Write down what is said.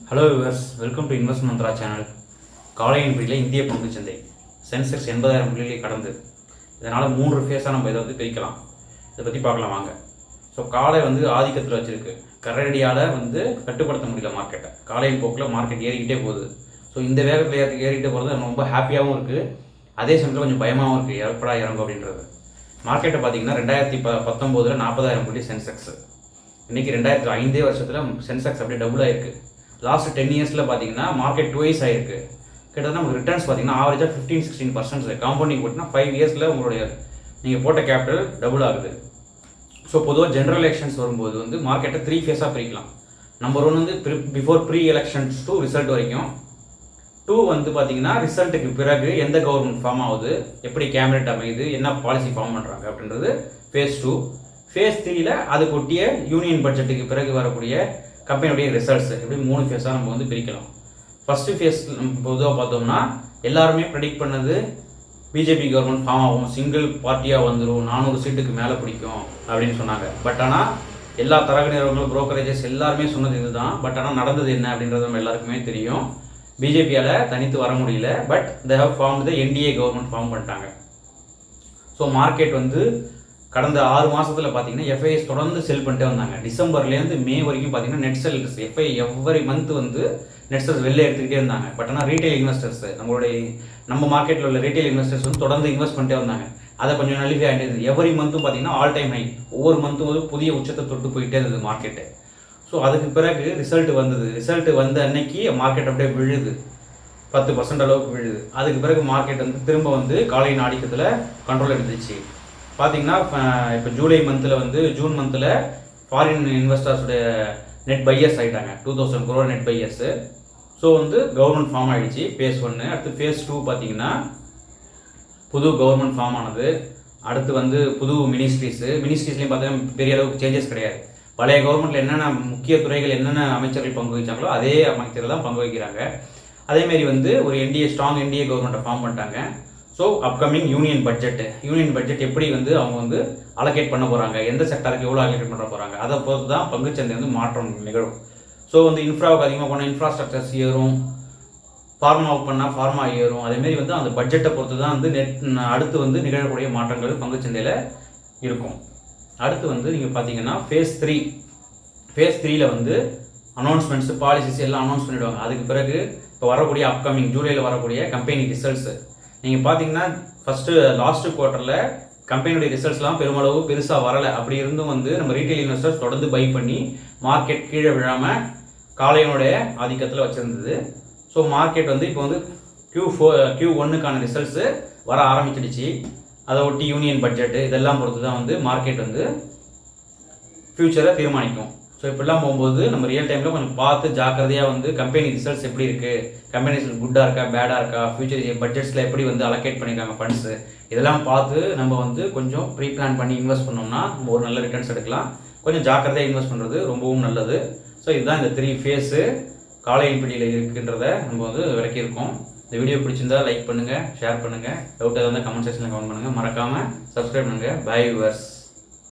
Hello viewers welcome to invest mantra channel காலையின் பிடியில் இந்திய பங்கு சந்தை. சென்செக்ஸ் எண்பதாயிரம் புள்ளிகளை கடந்து. இதனால் மூன்று ஃபேஸாக நம்ம இதை வந்து பிரிக்கலாம். இதை பற்றி பார்க்கலாம் வாங்க. ஸோ காலை வந்து ஆதிக்கத்தில் வச்சிருக்கு. கரடியால் வந்து கட்டுப்படுத்த முடியல மார்க்கெட்டை காலையின் போக்கில் மார்க்கெட் ஏறிக்கிட்டே போகுது. ஸோ இந்த வேகத்தில் ஏறிக்கிட்டே போகிறது ரொம்ப ஹாப்பியாகவும் இருக்குது அதே சமயத்தில் கொஞ்சம் பயமாகவும் இருக்குது இறப்படா இறங்கும் அப்படின்றது. மார்க்கெட்டை பார்த்தீங்கன்னா ரெண்டாயிரத்தி ப பத்தொம்போதில் நாற்பதாயிரம் புள்ளி சென்செக்ஸ் இன்றைக்கி ரெண்டாயிரத்தி ஐந்தே வருஷத்தில் சென்செக்ஸ் அப்படியே டபுள் ஆயிருக்கு. லாஸ்ட் டென் இயர்ஸில் பார்த்தீங்கன்னா மார்க்கெட் டுவைஸ் ஆயிருக்கு. கிட்டத்தட்ட நமக்கு ரிட்டர்ன்ஸ் பார்த்தீங்கன்னா ஆவரேஜாக ஃபிஃப்டீன் சிக்ஸ்டீன் பர்சன்ட் காம்பவுண்டிங் போட்டிங்கன்னா ஃபைவ் இயர்ஸில் உங்களுடைய நீங்கள் போட்ட கேபிட்டல் டபுள் ஆகுது. ஸோ பொதுவாக ஜென்ரல் எலெக்ஷன்ஸ் வரும்போது வந்து மார்க்கெட்டை த்ரீ ஃபேஸாக பிரிக்கலாம். நம்பர் ஒன் வந்து before pre elections to result வரைக்கும். டூ வந்து பார்த்தீங்கன்னா ரிசல்ட்டுக்கு பிறகு எந்த கவர்மெண்ட் ஃபார்ம் ஆகுது எப்படி கேபினெட் அமையுது என்ன பாலிசி ஃபார்ம் பண்ணுறாங்க அப்படின்றது ஃபேஸ் டூ ஃபேஸ் த்ரீயில் அதுக்கு ஒட்டிய யூனியன் பட்ஜெட்டுக்கு பிறகு வரக்கூடிய கம்பெனியுடைய ரிசல்ட்ஸ் இப்படி மூணு ஃபேஸாக நம்ம வந்து பிரிக்கலாம். ஃபஸ்ட்டு ஃபேஸ் பொதுவாக பார்த்தோம்னா எல்லாருமே ப்ரெடிக்ட் பண்ணது பிஜேபி கவர்மெண்ட் ஃபார்ம் ஆகும். சிங்கிள் பார்ட்டியாக வந்துடும் நானூறு சீட்டுக்கு மேலே பிடிக்கும் அப்படின்னு சொன்னாங்க. பட் ஆனால் எல்லா தரக நிறுவனங்களும் புரோக்கரேஜஸ் எல்லாருமே சொன்னது இதுதான். பட் ஆனால் நடந்தது என்ன அப்படின்றது நம்ம எல்லாருக்குமே தெரியும். பிஜேபியால் தனித்து வர முடியல. But they have form the NDA government form பண்ணிட்டாங்க. ஸோ மார்க்கெட் வந்து கடந்த ஆறு மாசத்துல பார்த்தீங்கன்னா எஃப்ஐஎஸ் தொடர்ந்து செல் பண்ணிட்டே வந்தாங்க. டிசம்பர்லேருந்து மே வரைக்கும் பார்த்தீங்கன்னா net sells FI every month வந்து நெட் செல்ஸ் வெளில எடுத்துக்கிட்டே இருந்தாங்க. பட் ஆனால் ரீட்டைல் இன்வெஸ்டர்ஸ் நம்மளுடைய நம்ம மார்க்கெட்டில் உள்ள ரீட்டைல் இன்வெஸ்டர்ஸ் வந்து தொடர்ந்து இன்வெஸ்ட் பண்ணிட்டே வந்தாங்க. அதை கொஞ்சம் நலிஃபை ஆகிட்டு எவ்ரி மந்த்தும் பார்த்தீங்கன்னா ஆல் டைம் ஹை ஒவ்வொரு மந்த்தும் வந்து புதிய உச்சத்தை தொட்டு போயிட்டே இருந்தது மார்க்கெட்டு ஸோ அதுக்கு பிறகு ரிசல்ட் வந்தது. ரிசல்ட் வந்த அன்னைக்கு மார்க்கெட் அப்படியே விழுது. பத்து பர்சன்ட் அளவுக்கு விழுது. அதுக்கு பிறகு மார்க்கெட் வந்து திரும்ப வந்து காலையின் ஆதிக்கத்தில் கண்ட்ரோல் எடுத்துச்சு. பார்த்தீங்கன்னா இப்போ ஜூலை மந்தில் வந்து ஜூன் மந்தில் ஃபாரின் இன்வெஸ்டர்ஸுடைய நெட் பையர்ஸ் ஆகிட்டாங்க two thousand crore net buyers so வந்து கவர்மெண்ட் ஃபார்ம் ஆகிடுச்சு ஃபேஸ் ஒன்று அடுத்து ஃபேஸ் டூ பார்த்தீங்கன்னா புது கவர்மெண்ட் ஃபார்ம் ஆனது. அடுத்து வந்து புது மினிஸ்ட்ரிஸு மினிஸ்ட்ரிஸ்லேயும் பார்த்தீங்கன்னா பெரிய அளவுக்கு சேஞ்சஸ் கிடையாது. பழைய கவர்மெண்ட்டில் என்னென்ன முக்கிய துறைகள் என்னென்ன அமைச்சர்கள் பங்கு வகிச்சாங்களோ அதே அமைச்சர்கள் தான் பங்கு வைக்கிறாங்க. அதேமாரி வந்து ஒரு என்டிஏ ஸ்ட்ராங் என்டிஏ கவர்மெண்ட்டை ஃபார்ம் பண்ணிட்டாங்க. So upcoming union budget union budget எப்படி வந்து அவங்க வந்து அலோகேட் பண்ண போகிறாங்க எந்த செக்டருக்கு எவ்வளோ அலோகேட் பண்ண போகிறாங்க அதை பொறுத்து தான் பங்குச்சந்தை வந்து மாற்றம் நிகழும். ஸோ வந்து இன்ஃப்ராவுக்கு அதிகமாக போனால் இன்ஃப்ராஸ்ட்ரக்சர்ஸ் ஏறும். ஃபார்மாவுக்கு பண்ணால் ஃபார்மா ஏறும். அதேமாரி வந்து அந்த பட்ஜெட்டை பொறுத்து தான் வந்து நெட் அடுத்து வந்து நிகழக்கூடிய மாற்றங்கள் பங்குச்சந்தையில் இருக்கும். அடுத்து வந்து நீங்கள் பார்த்தீங்கன்னா ஃபேஸ் த்ரீ ஃபேஸ் த்ரீயில் வந்து அனௌன்ஸ்மெண்ட்ஸ் பாலிசிஸ் எல்லாம் அனௌன்ஸ் பண்ணிடுவாங்க. அதுக்கு பிறகு இப்போ வரக்கூடிய அப்கமிங் ஜூலையில் வரக்கூடிய கம்பெனி ரிசல்ட்ஸு நீங்கள் பார்த்தீங்கன்னா ஃபஸ்ட்டு லாஸ்ட்டு குவார்ட்டரில் கம்பெனியுடைய ரிசல்ட்ஸ்லாம் பெருமளவு பெருசாக வரலை. அப்படி இருந்தும் வந்து நம்ம ரீட்டைல் இன்வெஸ்டர்ஸ் தொடர்ந்து பை பண்ணி மார்க்கெட் கீழே விழாமல் காளையனுடைய ஆதிக்கத்தில் வச்சுருந்தது. ஸோ மார்க்கெட் வந்து இப்போ வந்து க்யூ ஃபோ கியூ ஒன்னுக்கான ரிசல்ட்ஸு வர ஆரம்பிச்சிடுச்சு. அதை ஒட்டி யூனியன் பட்ஜெட்டு இதெல்லாம் பொறுத்து தான் வந்து மார்க்கெட் வந்து ஃப்யூச்சரை தீர்மானிக்கும். ஸோ இப்படிலாம் போகும்போது நம்ம ரியல் டைமில் கொஞ்சம் பார்த்து ஜாக்கிரதையாக வந்து கம்பெனி ரிசல்ட்ஸ் எப்படி இருக்குது கம்பெனி குட்டாக இருக்கா? பேடாக இருக்கா? ஃபியூச்சர் பட்ஜெட்ஸில் எப்படி வந்து அலோகேட் பண்ணியிருக்காங்க ஃபண்ட்ஸு இதெல்லாம் பார்த்து நம்ம வந்து கொஞ்சம் ப்ரீ பிளான் பண்ணி இன்வெஸ்ட் பண்ணோம்னா நம்ம ஒரு நல்ல ரிட்டர்ன்ஸ் எடுக்கலாம். கொஞ்சம் ஜாக்கிரதையாக இன்வெஸ்ட் பண்ணுறது ரொம்பவும் நல்லது. ஸோ இதுதான் இந்த த்ரீ ஃபேஸு காலை பிடியில் இருக்குன்றத நம்ம வந்து விளக்கியிருக்கோம். இந்த வீடியோ பிடிச்சிருந்தா லைக் பண்ணுங்கள் ஷேர் பண்ணுங்கள் டவுட் எதாவது கமெண்ட் செக்ஷனில் கமெண்ட் பண்ணுங்கள் மறக்காமல் சப்ஸ்கிரைப் பண்ணுங்கள் பை யூவர்ஸ்